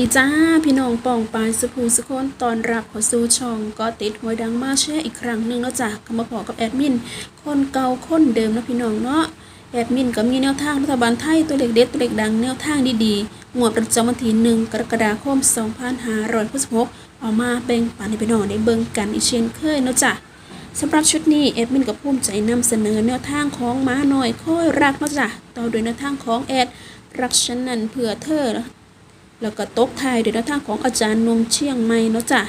ดีจ้า พี่น้องป่องปายสุภูสุคนตอนรับขอสู่ช่องก็ติดหวยดังมาแชร์อีกครั้งหนึ่งแล้วจ้ะก็มาพอกับแอดมิน คนเก่าคนเดิมนะพี่น้องเนาะแอดมินก็มีแนวทางรัฐบาลไทยตัวเล็กเด็ดตัวเล็กดังแนวทางดีๆงวดประจำวันที่หนึ่งกรกฎาคม 2566เอามาแบ่งปันให้พี่น้องได้เบิ่งกันอีกเช่นเคยเนาะจ้ะสำหรับชุดนี้แอดมินกับภูมิใจนำเสนอแนวทางของม้าหน่อยค่อยรักเนาะจ้ะต่อโดยแนวทางของแอดรักฉันนั้นเผื่อเธอ แล้วก็ตกทายด้วยแนวทาของอาจารย์นงเชียงใหม่เนาะจ้ะ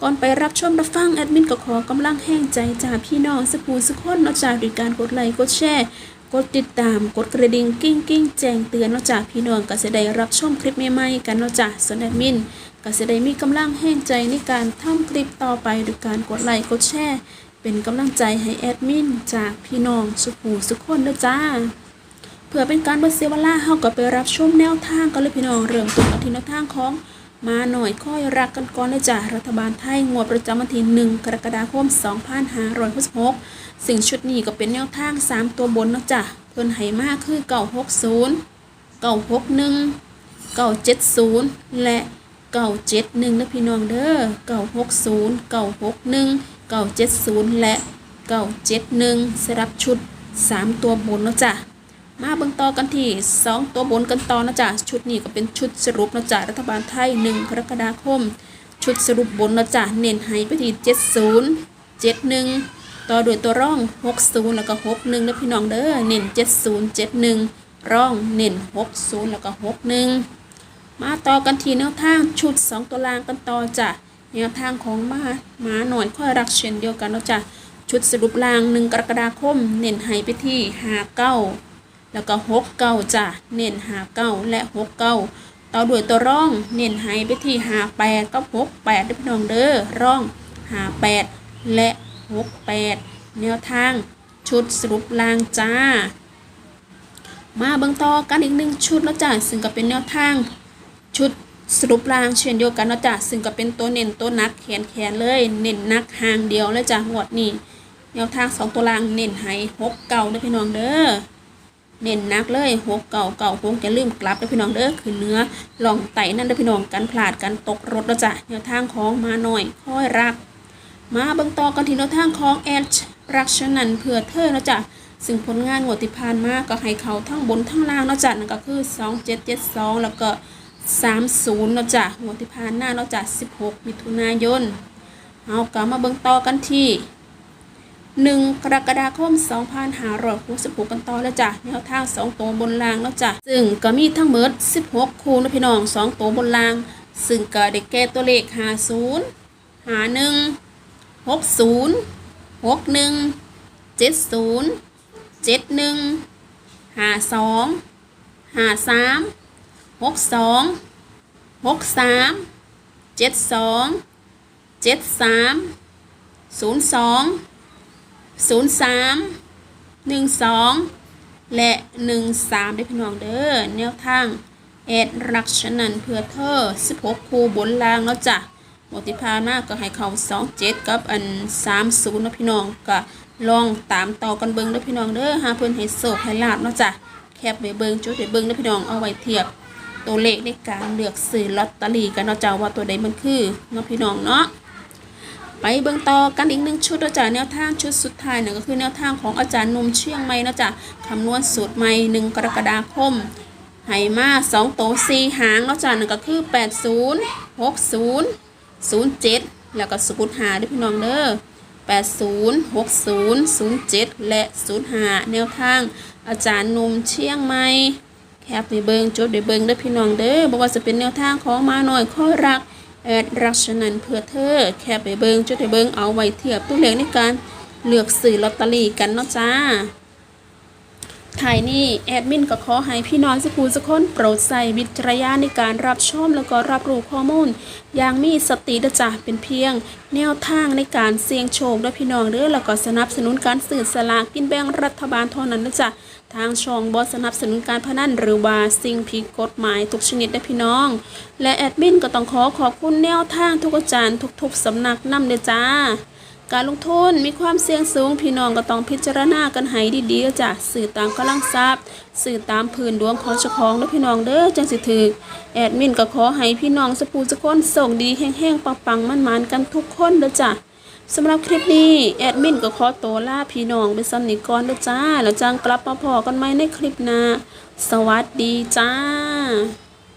ก่อนไปรับชมรับฟังแอดมินก็ขอกำลังแห้งใจจากพี่น้องสกูสกคนเนาะจ้ะด้วยการกดไลค์กดแชร์กดติดตามกดกระดิ่งกิ้งกิ้งแจ้งเตือนเนาะจ้ะพี่น้องก็จะได้รับชมคลิปใหม่ๆกันเนาะจ้ะส่วนแอดมินก็จะได้มีกำลังแห้งใจในการทำคลิปต่อไปด้วยการกดไลค์กดแชร์เป็นกำลังใจให้แอดมินจากพี่น้องสุขูสุขคนเด้อจ้า พื่อเป็นการบ่เสียเวลาเฮาก็ไปรับชมแนวทางกันเลยพี่น้องเริ่มต้นกันที่แนวทางของมาหน่อยค่อยรักกันก่อนเลยจ้ะรัฐบาลไทยงวดประจำวันที่ 1 กรกฎาคม 2566สิ่งชุดนี้ก็เป็นแนวทาง 3 ตัวบนนะจ้ะเพิ่นให้มากคือ960 961 970 และ 971นะพี่น้องเด้อ960 961 970 และ 971สำหรับชุด 3 ตัวบนนะจ้ะ มาเบิ่งต่อกันที่ 2 ตัวบนกันต่อนะจ๊ะชุดนี้ก็เป็นชุดสรุปนะจ๊ะรัฐบาลไทย 1 กรกฎาคม ชุดสรุปบนนะจ๊ะเน้นให้ไปที่ 70 71 ต่อด้วยตัวร่อง 60 แล้วก็ 61นะพี่น้องเด้อเน้น70 71 ร่องเน้น60 แล้วก็ 61 มาต่อกันที่แนวทางชุด 2 ตัวล่างกันต่อจ้ะแนวทางของมาหมาหน่อยค่อยรักเช่นเดียวกันนะจ้ะชุดสรุปล่าง 1 กรกฎาคม เน้นให้ไปที่ 59 แล้วก็หกเก้าจ้ะเน้นหาเก้าและหกเก้าต่อด้วยตัวร่อง เน้นให้ไปที่หาแปดกับหกแปดด้วยพี่น้องเด้อร่องหาแปดและหกแปดแนวทางชุดสรุปลางจ้า มาเบิ่งต่อกันอีกหนึ่งชุดแล้วจ้ะซึ่งก็เป็นแนวทาง ชุดสรุปรางเช่นเดียวกันนะจ้ะซึ่งก็เป็นตัวเน้นตัวนักแขนแขนเลย เน้นนักหางเดียวเลยจ้ะงวดนี้แนวทางสองตัวรางเน้นให้หกเก่าเด้อพี่น้องเด้อ เน้นนักเลยหกเก่าเก่าหกอย่าลืมกลับเด้อพี่น้องเด้อคือเนื้อลองไตนั่นเด้อพี่น้องกันพลาดกันตกรถแล้วจ้ะแนวทางของมาหน่อยค่อยรัก มาเบิ่งต่อกันที่แนวทางของแอดรักฉะนันเพื่อเธอเนาะจ้ะซึ่งผลงานงวดที่ผ่านมาก็ให้เขาทั้งบนทั้งล่างเนาะจ้ะนั่นก็คือ 2772 แล้วก็ 30เนาะจ้ะงวดที่ผ่านหน้าเนาะจ้ะ16 มิถุนายนเอากลับมาเบิ่งต่อกันที่ หนึ่งกรกฎาคม 2566 กันต่อแล้วจ้ะแนวทาง 2 ตัวบนรางแล้วจ้ะซึ่งก็มีทั้งหมด 16 คู่นะพี่น้อง 2 ตัวบนราง ซึ่งก็ได้แก่ตัวเลข 50 51 60 61 70 71 52 53 62 63 72 73 02 ศูนย์สามหนึ่งสองและหนึ่งสามได้พี่น้องเด้อแนวทางแอดรักฉนันเพื่อเธอสิบหกคูบนล่างแล้วจ้ะหมดที่พานมาก็ให้เขาสองเจ็ดกับอันสามศูนะพี่น้องก็ลองตามต่อกันเบิงเด้พี่น้องเด้อหาเพื่อนให้โศกให้ลาบเนาะจ้ะแคบไปเบิงจุดไปเบิงเด้พี่น้องเอาไว้เทียบตัวเลขในการเลือกซื้อลอตเตอรี่กันเนาะจ้ะว่าตัวใดมันคือเนาะพี่น้องเนาะ ไปเบิ่งต่อกันอีกหนึ่งชุดนาะจ้ะแนวทางชุดสุดท้ายเนี่ยก็คือแนวทางของอาจารย์นุ่มเชียงใหม่นะจ้ะคำนวณสูตรใหม่หนึ่งกรกฎาคมให้มาสองโตวสี่หางนะจ้ะนั่นก็คือแปดศูนย์หกศูนย์ศูนย์เจ็ดแล้วก็สูตรหาด้วยพี่น้องเด้อแปดศูนย์หกศูนย์ศูนย์เจ็ดและศูนย์หาแนวทางอาจารย์นุ่มเชียงใหม่แคปไปเบิงจดไปเบิงเด้อพี่น้องเด้อบอกว่าจะเป็นแนวทางของมาหน่อยข้อรัก แอดรักฉนันเพื่อเธอ แค่ไปเบิงจุดไปเบิงเอาไว้เทียบตัวเลขในการเลือกสื่อลอตเตอรี่กันเนาะจ้าถ่ายนี่แอดมินก็ขอให้พี่น้องสักคูสักคนโปรดใส่วิจารณญาในการรับชมแล้วก็รับรู้ข้อมูล อย่างมีสติด้จ้ะเป็นเพียง แนวทางในการเสี่ยงโชคด้อพี่น้องเด้อแล้วก็สนับสนุนการสื่อสลากกินแบ่งรัฐบาลเท่านั้นเด้อจ้ะ ทางช่องบอสนับสนุนการพนันหรือว่าสิ่งผิดกฎหมายทุกชนิดได้พี่น้อง และแอดมินก็ต้องขอขอบคุณแนวทางทุกอาจารย์ทุกๆสำนักนำเด้อจ้า การลงทุนมีความเสี่ยงสูงพี่น้องก็ต้องพิจารณากันให้ดีๆจ้ะสื่อตามกำลังทรัพย์ สื่อตามพื้นดวงของเจ้าของเด้อพี่น้องเด้อจังสิถือแอดมินก็ขอให้พี่น้องสปูสะคนส่งดีแห้งๆปังๆมันๆกันทุกคนเด้อจ้ะ สำหรับคลิปนี้แอดมินก็ขอตัวลาพี่น้องไปซ้ำนิก่อนเด้อจ้า แล้วจังกลับมาพอกันใหม่ในคลิปหน้า สวัสดีจ้า